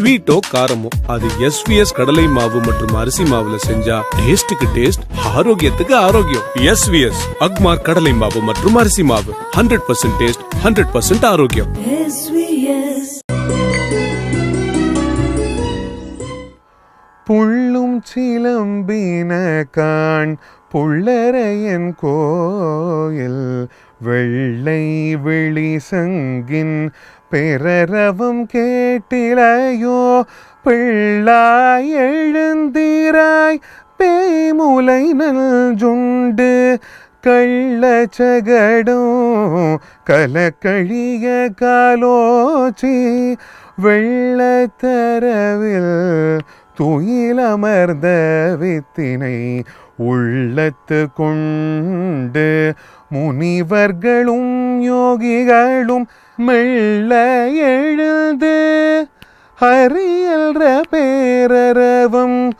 ஸ்வீட்டோ காரமோ அது எஸ்விஎஸ் கடலை மாவு மற்றும் அரிசி மாவுல செஞ்சா டேஸ்டுக்கு டேஸ்ட் ஆரோக்கியத்துக்கு ஆரோக்கியம். எஸ்விஎஸ் அக்மார் கடலை மாவு மற்றும் அரிசி மாவு. Hundred percent taste hundred percent ஆரோக்கியம். புள்ளும் சிலம்பின காண் புள்ளரையன் கோயில் வெள்ளை விழி சங்கின் பெறரவம் கேட்டிலையோ? பிள்ளாய் எழுந்தீராய் பேய்முலை நல்ஜுண்டு கள்ளச்சகடும் கலக்கழிய காலோச்சி வெள்ளத்தரவில் துயிலமர்ந்த வித்தினை உள்ளத்து கொண்டு முனிவர்களும் யோகிகளும் மெல்ல எழுது ஹரியல்ற பேரரவம்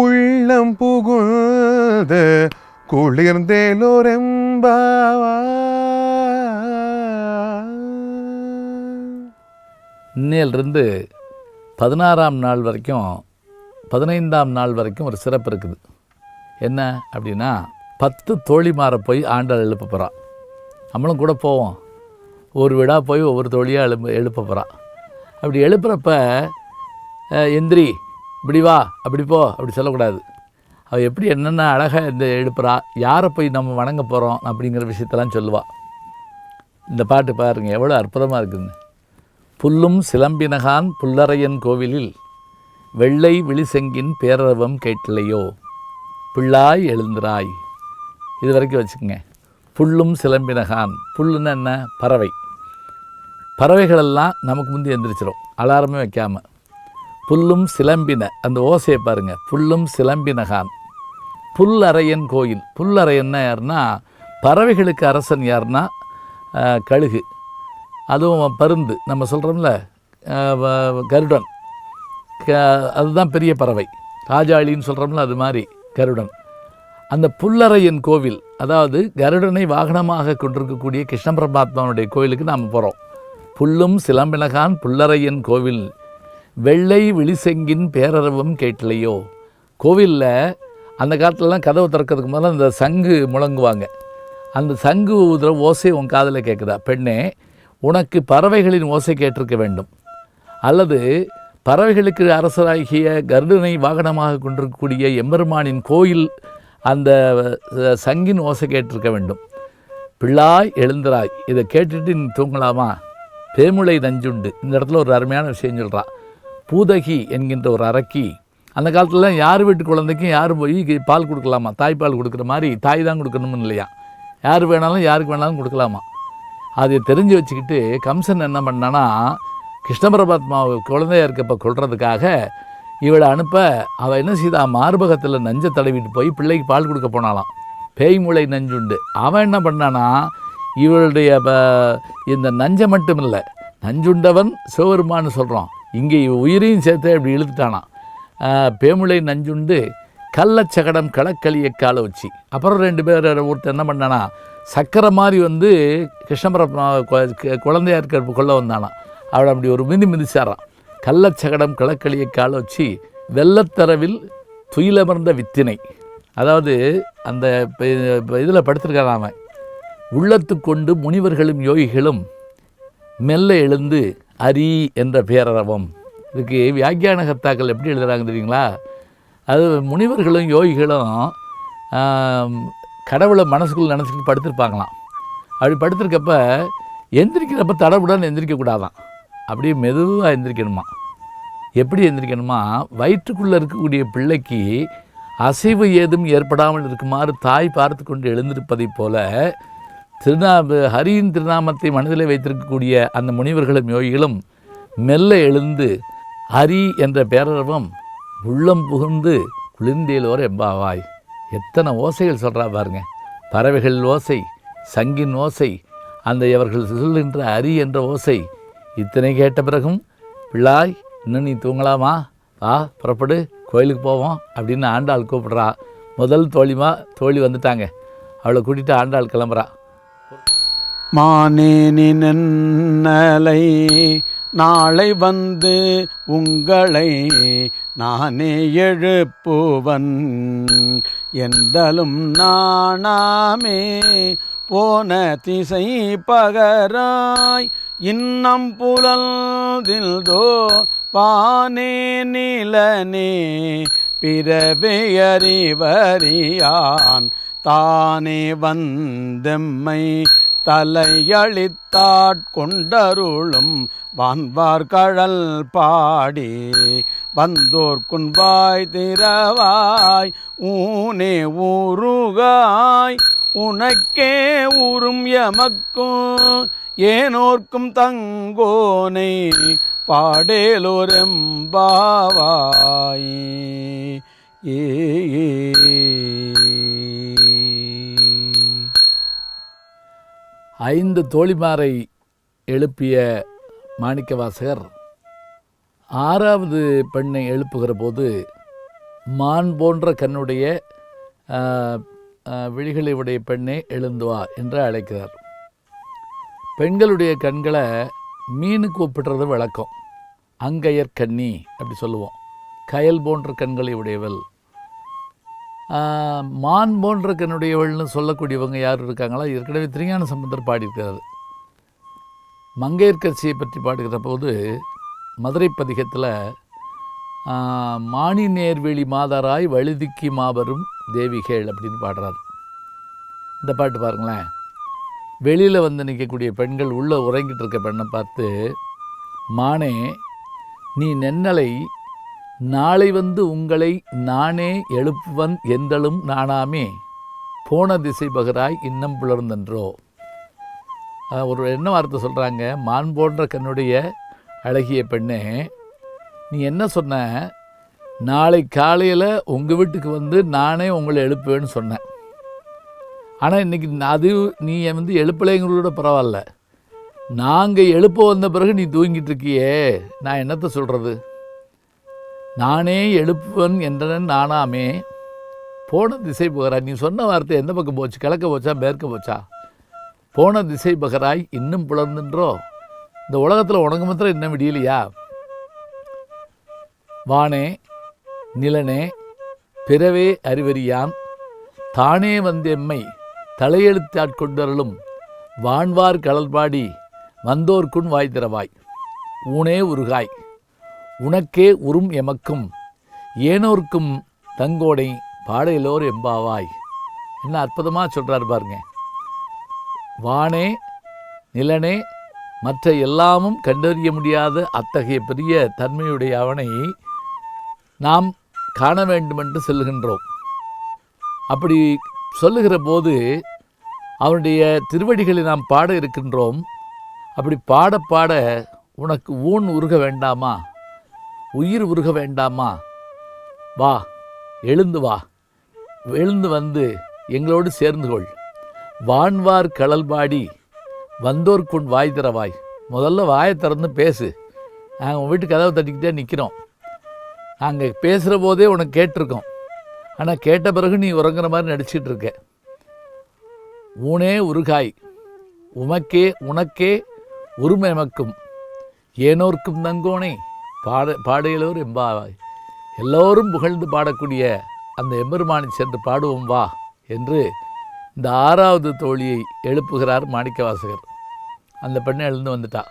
உள்ளம் புகுந்து குளிர்ந்தேலோரெம்பாவா இன்னையிலிருந்து பதினாறாம் நாள் வரைக்கும் பதினைந்தாம் நாள் வரைக்கும் ஒரு சிறப்பு இருக்குது. என்ன அப்படின்னா பத்து தோழிமாரை போய் ஆண்டாள் எழுப்ப போகிறான் நம்மளும் கூட போவோம். ஒரு வீடாக போய் ஒவ்வொரு தோழியாக எழுப்ப எழுப்ப போகிறான் அப்படி எழுப்புறப்ப எந்திரி இப்படி வா அப்படி போ அப்படி சொல்லக்கூடாது. அவள் எப்படி என்னென்ன அழகாக இந்த எழுப்புறா யாரை போய் நம்ம வணங்க போகிறோம் அப்படிங்கிற விஷயத்தெல்லாம் சொல்லுவாள் இந்த பாட்டு பாருங்கள் எவ்வளோ அற்புதமாக இருக்குதுன்னு புல்லும் சிலம்பினகான் புல்லறையன் கோவிலில் வெள்ளை விழிசெங்கின் பேரரவம் கேட்டிலையோ பிள்ளாய் எழுந்திராய். இது வரைக்கும் வச்சுக்கோங்க. புல்லும் சிலம்பினகான். புல்லுன்னா என்ன? பறவை. பறவைகளெல்லாம் நமக்கு முந்தி எந்திரிச்சிடும் அலாரமே வைக்காம. புல்லும் சிலம்பின. அந்த ஓசையை பாருங்க. புல்லும் சிலம்பினகான். புல்லறையன் கோயில். புல்லறையன்னா யாருன்னா பறவைகளுக்கு அரசன் யாருன்னா கழுகு. அதுவும் பருந்து. நம்ம சொல்கிறோம்ல கருடன். க- அதுதான் பெரிய பறவை. ராஜாளின்னு சொல்கிறோம்ல அது மாதிரி. கருடன் அந்த புல்லறையன் கோவில் அதாவது கருடனை வாகனமாக கொண்டிருக்கக்கூடிய கிருஷ்ண பரமாத்மாவுடைய கோவிலுக்கு நாம் போகிறோம் புல்லும் சிலம்பினகான் புல்லறையன் கோவில் வெள்ளை விழிசெங்கின் பேரரவம் கேட்டலையோ கோவிலில் அந்த காலத்துலலாம் கதவு திறக்கிறதுக்கு முதல்ல அந்த சங்கு முழங்குவாங்க. அந்த சங்கு ஊதுற ஓசை உன் காதில் கேட்குதா பெண்ணே உனக்கு பறவைகளின் ஓசை கேட்டிருக்க வேண்டும். அல்லது பறவைகளுக்கு அரசராகிய கருடனை வாகனமாக கொண்டிருக்கக்கூடிய எம்பெருமானின் கோயில் அந்த சங்கின் ஓசை கேட்டிருக்க வேண்டும். பிள்ளாய் எழுந்திராய். இதை கேட்டுட்டு நீ தூங்கலாமா? பேமுளை நஞ்சுண்டு. இந்த இடத்துல ஒரு அருமையான விஷயம் சொல்கிறான் பூதகி என்கின்ற ஒரு அரக்கி. அந்த காலத்தில் யார் வீட்டு குழந்தைக்கும் யார் போய் பால் கொடுக்கலாமா? தாய்ப்பால் கொடுக்குற மாதிரி தாய் தான் கொடுக்கணும்னு இல்லையா? யார் வேணாலும் யாருக்கு வேணாலும் கொடுக்கலாமா? அதை தெரிஞ்சு வச்சுக்கிட்டு கம்சன் என்ன பண்ணான்னா கிருஷ்ண பரமாத்மாவை குழந்தையாக இருக்கப்ப கொள்றதுக்காக இவளை அனுப்ப அவள் என்ன செய்தா? மார்பகத்தில் நஞ்சை தடவிட்டு போய் பிள்ளைக்கு பால் கொடுக்க போனாலாம் பேய் மூளை நஞ்சுண்டு. அவன் என்ன பண்ணானா இவளுடைய இந்த நஞ்சை மட்டும் இல்லை நஞ்சுண்டவன் சிவபெருமான்னு சொல்கிறோம் இங்கே இவ உயிரையும் சேர்த்து இப்படி இழுத்துட்டானான் பேமுளை நஞ்சுண்டு கள்ளச்சகடம் களக்களிய கால வச்சு. அப்புறம் ரெண்டு பேர் ஒருத்தர் என்ன பண்ணானா சக்கரை மாதிரி வந்து கிருஷ்ணபுரம் குழந்தையா இருக்கிற கொள்ள வந்தானான் அவள் அப்படி ஒரு மிதி மிதிச்சாரான் கள்ளச்சகடம் களக்களிய கால வச்சு வெள்ளத்தரவில் துயிலமர்ந்த வித்தினை. அதாவது அந்த இதில் படுத்திருக்கான் அவன். உள்ளத்து கொண்டு முனிவர்களும் யோகிகளும் மெல்ல எழுந்து அரி என்ற பேரரவம். இதுக்கு வியாக்கியானகர்த்தாக்கள் எப்படி எழுதுகிறாங்க தெரியுங்களா? அது முனிவர்களும் யோகிகளும் கடவுளை மனசுக்குள்ள நினச்சிக்கிட்டு படுத்திருப்பாங்களாம். அப்படி படுத்திருக்கப்ப எந்திரிக்கிறப்ப தடவுடன் எந்திரிக்கக்கூடாதான் அப்படியே மெதுவாக எந்திரிக்கணுமா? எப்படி எந்திரிக்கணுமா? வயிற்றுக்குள்ளே இருக்கக்கூடிய பிள்ளைக்கு அசைவு ஏதும் ஏற்படாமல் இருக்குமாறு தாய் பார்த்து கொண்டு எழுந்திருப்பதைப் போல திருநா ஹரியின் திருநாமத்தை மனதில் வைத்திருக்கக்கூடிய அந்த முனிவர்களும் யோகிகளும் மெல்ல எழுந்து ஹரி என்ற பேரரவம் உள்ளம் புகுந்து குளிர்ந்தேலோர் எம்பாவாய். எத்தனை ஓசைகள் சொல்கிறா பாருங்க. பறவைகள் ஓசை சங்கின் ஓசை அந்த இவர்கள் சொல்கின்ற அரி என்ற ஓசை இத்தனை கேட்ட பிறகும் பிள்ளாய் இன்னும் நீ தூங்கலாமா? வா புறப்படு கோயிலுக்கு போவோம் அப்படின்னு ஆண்டாள் கூப்பிட்றா. முதல் தோழிமா தோழி வந்துட்டாங்க. அவளை கூட்டிகிட்டு ஆண்டாள் கிளம்புறா. மானேனி நன்னலை நாளை வந்து உங்களை நானே எழுப்புவன். எந்தலும் நானாமே போன திசை பகராய் இன்னம் புலல்தில்தோ பானே நிலனே பிறவியறிவறியான் தானே வந்தெம்மை தலையளித்தாட்கொண்டருளும் வான்வார் கழல் பாடி. வந்தோர்க்குன் வாய் திறவாய் ஊனே ஊருகாய் உனக்கே உறும் எமக்கும் ஏனோர்க்கும் தங்கோனை பாடேலோரெம்பாவாய். ஏ ஐந்து தோழிமாரை எழுப்பிய மாணிக்கவாசகர் ஆறாவது பெண்ணை எழுப்புகிற போது மான் போன்ற கண்ணுடைய விழிகளை உடைய பெண்ணே எழுந்துவா என்று அழைக்கிறார். பெண்களுடைய கண்களை மீனுக்கு ஒப்பிடுறது வழக்கம். அங்கையர் கண்ணி அப்படி சொல்லுவோம். கயல் போன்ற கண்களை உடையவள். மான் போன்ற கண்ணுடையவள்னு சொல்லக்கூடியவங்க யார் இருக்காங்களா? ஏற்கனவே திருஞான சம்பந்தர் பாடியிருக்கிறார். மங்கையர்கட்சியை பற்றி பாடுகிற போது மதுரை பதிகத்தில் மானி நேர்வெளி மாதராய் வழுதிக்கி மாபெரும் தேவிகள் அப்படின்னு பாடுறார். இந்த பாட்டு பாருங்களேன். வெளியில் வந்து நிற்கக்கூடிய பெண்கள் உள்ளே உறங்கிட்டு இருக்க பெண்ணை பார்த்து மானே நீ நென்னலை நாளை வந்து உங்களை நானே எழுப்புவன் எந்தளும் நானாமே. போன திசை பகராய் இன்னம் புலர்ந்தன்றோ. ஒரு என்ன வார்த்தை சொல்கிறாங்க மான் போன்ற கண்ணுடைய அழகிய பெண்ணே நீ என்ன சொன்ன? நாளை காலையில் உங்கள் வீட்டுக்கு வந்து நானே உங்களை எழுப்புவேன்னு சொன்னேன். ஆனால் இன்றைக்கி அது நீ வந்து எழுப்பலைங்கிறதோட பரவாயில்ல. நாங்கள் எழுப்ப வந்த பிறகு நீ தூங்கிட்டு இருக்கியே நான் என்னத்தை சொல்கிறது நானே எழுப்புவன் என்றனன் நானாமே. போன திசை பகராய் நீ சொன்ன வார்த்தை எந்த பக்கம் போச்சு? கிழக்க போச்சா? மேற்க போச்சா? போன திசை பகராய் இன்னும் புலர்ந்துன்றோ? இந்த உலகத்தில் உனக்கு மாத்திரம் இன்னும் விடியலையா? வானே நிலனே பிறவே அறிவறியான் தானே வந்தெம்மை. தலையெழுத்தாட்கொண்டருளும் வான்வார் கடல்பாடி வந்தோர்க்குன் வாய் திறவாய் ஊனே உருகாய். உனக்கே உறும் எமக்கும். ஏனோர்க்கும் தங்கோடை பாடையிலோர் எம்பாவாய். என்ன அற்புதமாக சொல்கிறார் பாருங்க. வானே நிலனே மற்ற எல்லாமும் கண்டறிய முடியாத அத்தகைய பெரிய தன்மையுடைய அவனை நாம் காண வேண்டுமென்று செல்கின்றோம் அப்படி சொல்லுகிற போது அவனுடைய திருவடிகளை நாம் பாட இருக்கின்றோம். அப்படி பாட பாட உனக்கு ஊன் உருக வேண்டாமா? உயிர் உருக வேண்டாமா? வா எழுந்து வா. எழுந்து வந்து எங்களோடு சேர்ந்து கொள். வான்வார் கடல்பாடி வந்தோர்க்குண் வாய் திறவாய். முதல்ல வாயை திறந்து பேசு. நாங்கள் உன் வீட்டு கதவை தட்டிக்கிட்டே நிற்கிறோம் நாங்கள் பேசுகிற போதே உனக்கு கேட்டிருக்கோம். ஆனால் கேட்ட பிறகு நீ உறங்குற மாதிரி நடிச்சிட்டு இருக்க. ஊனே உருகாய். உமக்கே உனக்கே உரிமை எமக்கும் ஏனோர்க்கும் தங்கோனே பாட பாடையிலோர் எம்பாவாய் எல்லோரும் புகழ்ந்து பாடக்கூடிய அந்த எம்பெருமானை சென்று பாடுவோம் வா என்று இந்த ஆறாவது தோழியை எழுப்புகிறார் மாணிக்கவாசகர். அந்த பெண்ணை எழுந்து வந்துட்டா.